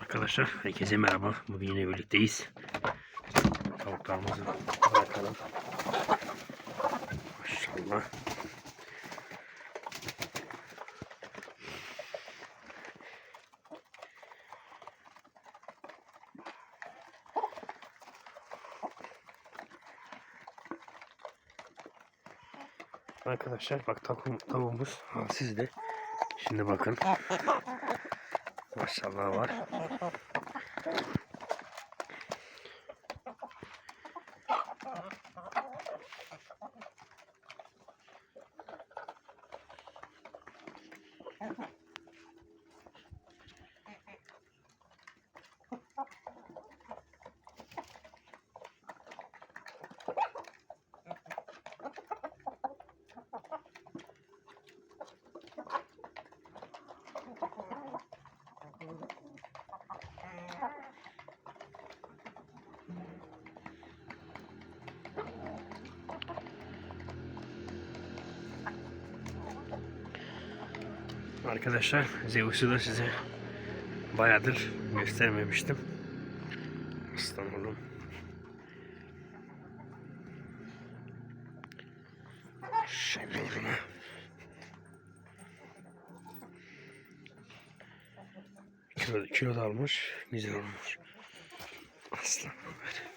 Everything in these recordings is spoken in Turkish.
Arkadaşlar herkese merhaba. Bugün yine birlikteyiz. Tavuklarımızı bırakalım. Maşallah. Arkadaşlar bak tavuğum, tavuğumuz halsizdi. Şimdi bakın. Maşallah var. Arkadaşlar Zeus'u da size bayağıdır göstermemiştim. Aslan oğlum. Kilo, kilo da almış. Güzel olmuş. Aslan böyle.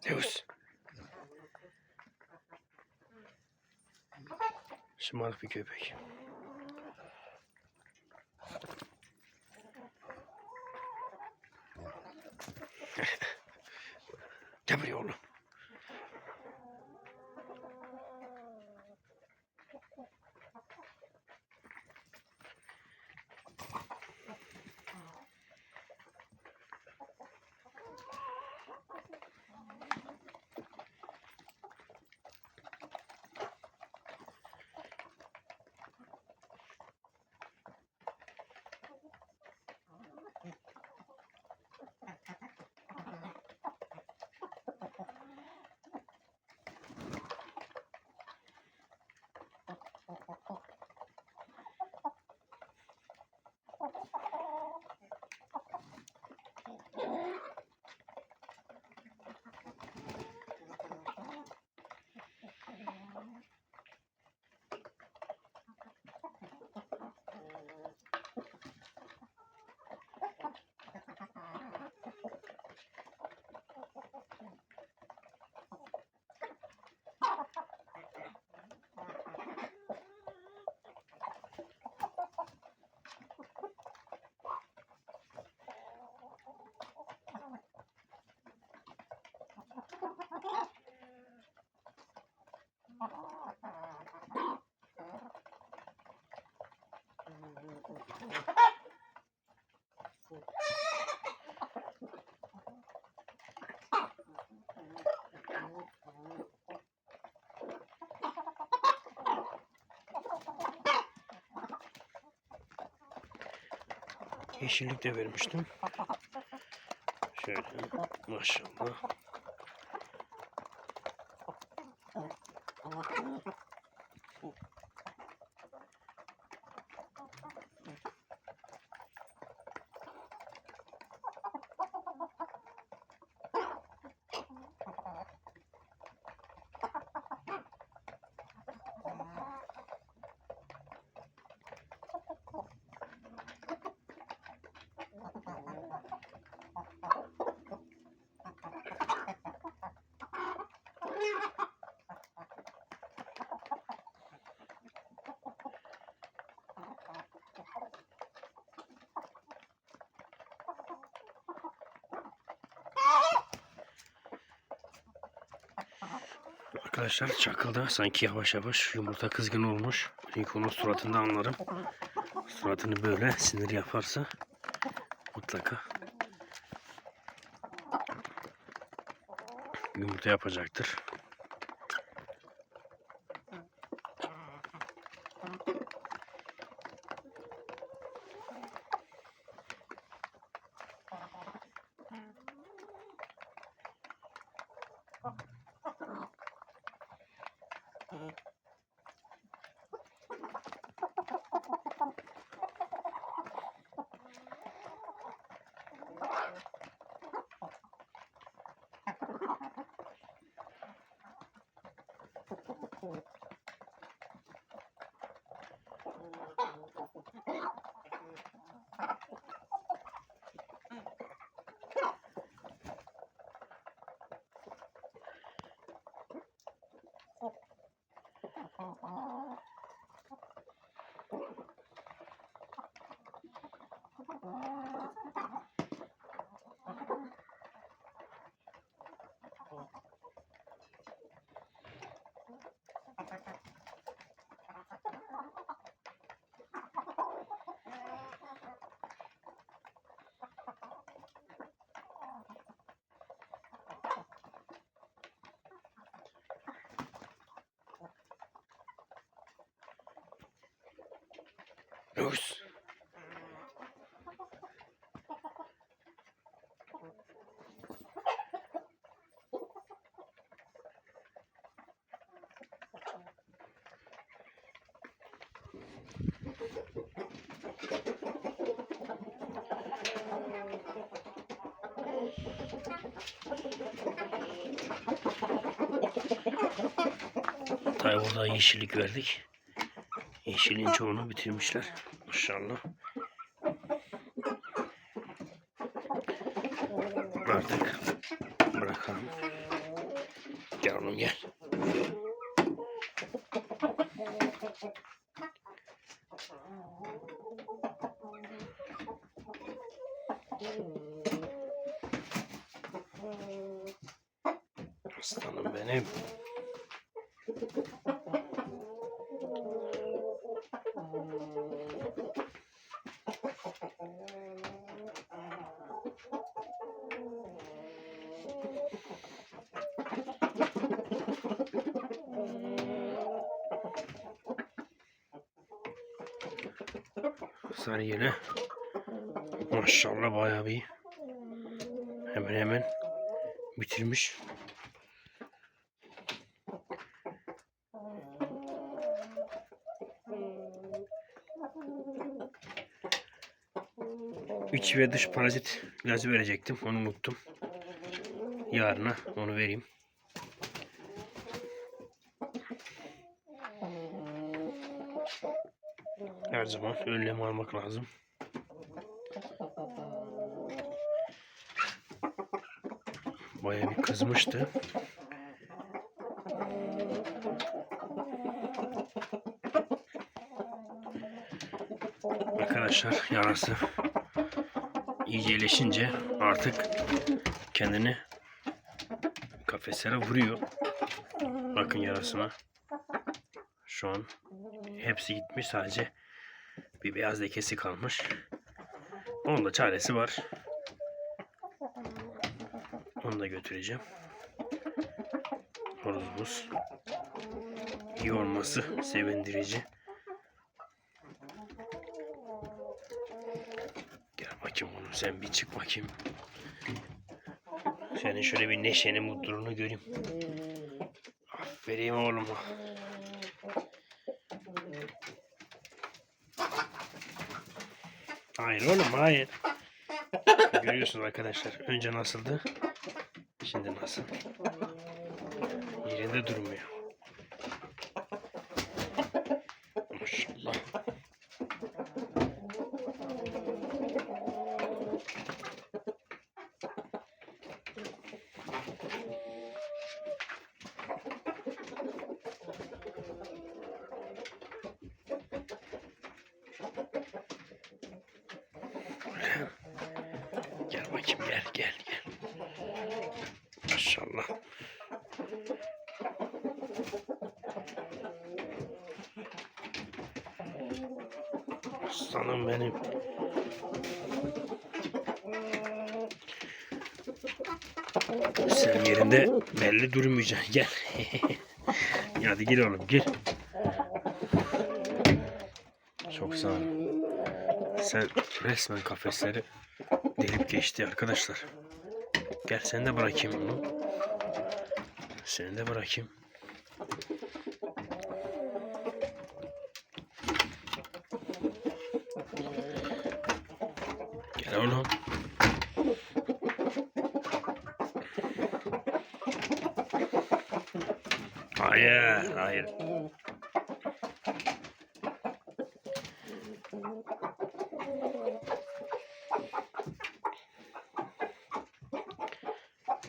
Zeus. Şımarık bir köpek. Yeşillik de vermiştim. Şöyle maşallah. Arkadaşlar çakılda sanki yavaş yavaş yumurta kızgın olmuş. Onun suratında anlarım. Suratını böyle sinir yaparsa mutlaka yumurta yapacaktır. Tabi burada yeşillik verdik. Yeşilin çoğunu bitirmişler. Maşallah. Artık bırakalım. Gel oğlum gel. Aslanım benim. Sarıyeli. Maşallah bayağı bir hemen hemen bitirmiş. İç ve dış parazit ilacı verecektim. Onu unuttum. Yarına onu vereyim. Her zaman önlem almak lazım. Bayağı bir kızmıştı. Arkadaşlar yarası iyileşince artık kendini kafeslere vuruyor. Bakın yarasına. Şu an hepsi gitmiş sadece bir beyaz lekesi kalmış. Onun da çaresi var. Onu da götüreceğim. Horozumuz. İyi olması sevindirici. Gel bakayım oğlum sen bir çık bakayım. Senin şöyle bir neşeni mutluluğunu göreyim. Aferin oğluma. Hayır oğlum hayır. Görüyorsunuz arkadaşlar. Önce nasıldı? Şimdi nasıl? Yerinde durmuyor. Maşallah. Gel bakayım gel gel gel. Maşallah. Aslanım benim. Sen yerinde belli durmayacaksın. Gel. Hadi gir oğlum gir. Çok sağ ol. Sen resmen kafesleri delip geçti arkadaşlar. Gel sen de bırakayım onu. Seni de bırakayım. Gel oğlum. Hayır. Ha, hayır.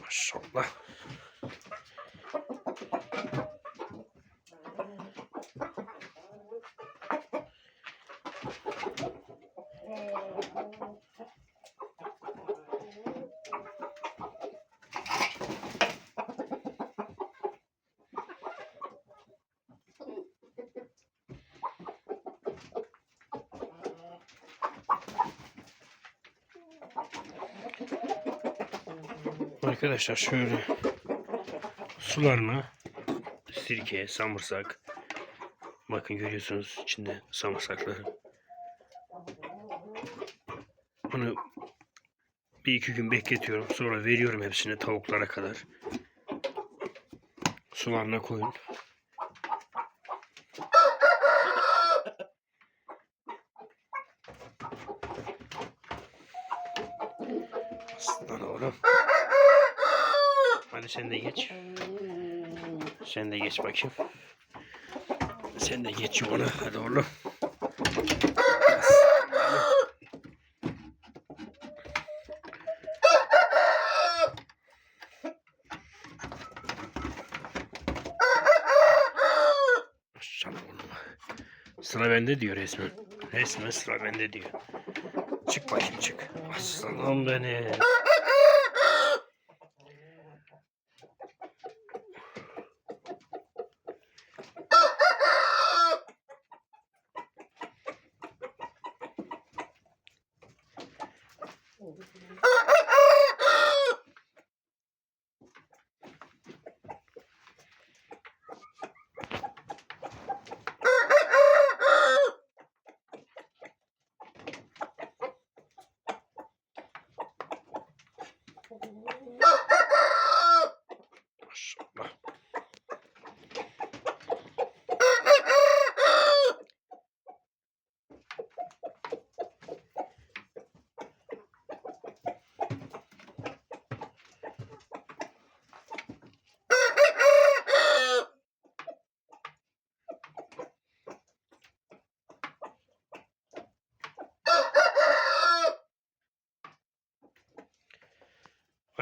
Maşallah. Arkadaşlar şöyle sularına sirke, samırsak bakın görüyorsunuz içinde samırsakları. Bunu bir iki gün bekletiyorum. Sonra veriyorum hepsini tavuklara kadar. Sularına koyun. Aslan oğlum. Hadi sen de geç. Sen de geç bakayım. Sen de geç yoluna. Hadi oğlum. Sıra bende diyor resmen. Resmen sıra bende diyor. Çık bakayım çık. Aslanım benim.